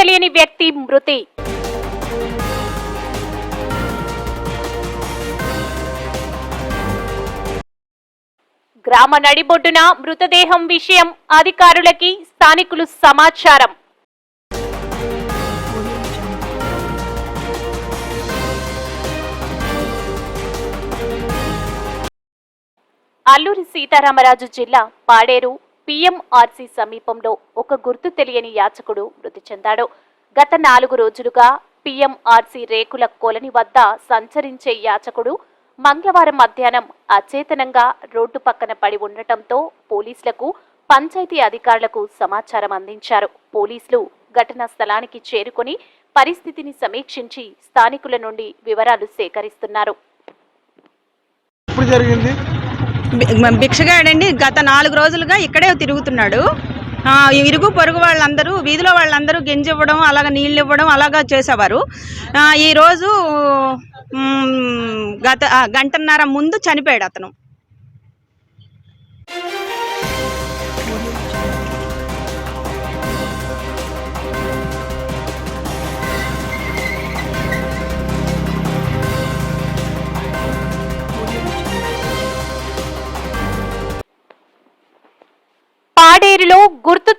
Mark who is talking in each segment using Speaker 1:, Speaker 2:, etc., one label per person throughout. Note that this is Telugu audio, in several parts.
Speaker 1: తెలియని వ్యక్తి మృతి. గ్రామ నడిబొడ్డున మృతదేహం విషయం అధికారులకి స్థానికులు సమాచారం. అల్లూరి సీతారామరాజు జిల్లా పాడేరు పిఎంఆర్సీ సమీపంలో ఒక గుర్తు తెలియని యాచకుడు మృతి చెందాడు. గత నాలుగు రోజులుగా పిఎంఆర్సీ రేకుల కొలని వద్ద సంచరించే యాచకుడు మంగళవారం మధ్యాహ్నం అచేతనంగా రోడ్డు పక్కన పడి ఉండటంతో పోలీసులకు పంచాయతీ అధికారులకు సమాచారం అందించారు. పోలీసులు ఘటనా స్థలానికి చేరుకొని పరిస్థితిని సమీక్షించి స్థానికుల నుండి వివరాలు సేకరిస్తున్నారు.
Speaker 2: ఇప్పుడు జరిగింది?
Speaker 3: భిక్షగాడండి. గత నాలుగు రోజులుగా ఇక్కడే తిరుగుతున్నాడు. ఇరుగు పొరుగు వాళ్ళందరూ వీధిలో వాళ్ళందరూ గింజ ఇవ్వడం అలాగ నీళ్ళు ఇవ్వడం అలాగా చేసేవారు ఈరోజు గత గంటన్నర ముందు చనిపోయాడు అతను.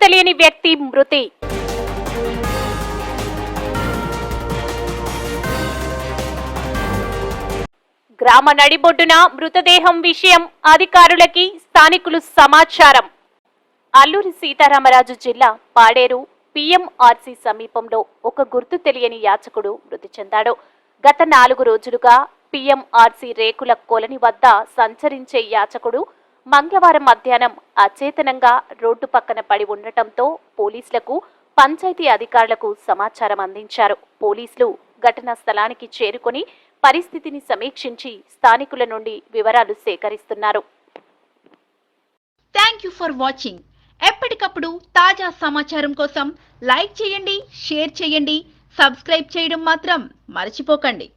Speaker 1: తెలియని వ్యక్తి మృతి. గ్రామ నడిబొడ్డున మృతదేహం విషయం అధికారులకి స్థానికులు సమాచారం. అల్లూరి సీతారామరాజు జిల్లా పాడేరు పిఎంఆర్సీ సమీపంలో ఒక గుర్తు తెలియని యాచకుడు మృతి చెందాడు. గత నాలుగు రోజులుగా పిఎంఆర్సీ రేకుల కొలని వద్ద సంచరించే యాచకుడు మంగళవారం మధ్యాహ్నం అచేతనంగా రోడ్డు పక్కన పడి ఉండటంతో పోలీసులకు పంచాయతీ అధికారులకు సమాచారం అందించారు. పోలీసులు ఘటనా స్థలానికి చేరుకొని పరిస్థితిని సమీక్షించి స్థానికుల నుండి వివరాలు సేకరిస్తున్నారు.
Speaker 4: థ్యాంక్ యూ ఫర్ వాచింగ్ ఎప్పటికప్పుడు తాజా సమాచారం కోసం లైక్ చేయండి షేర్ చేయండి సబ్స్క్రైబ్ చేయడం మాత్రం మర్చిపోకండి.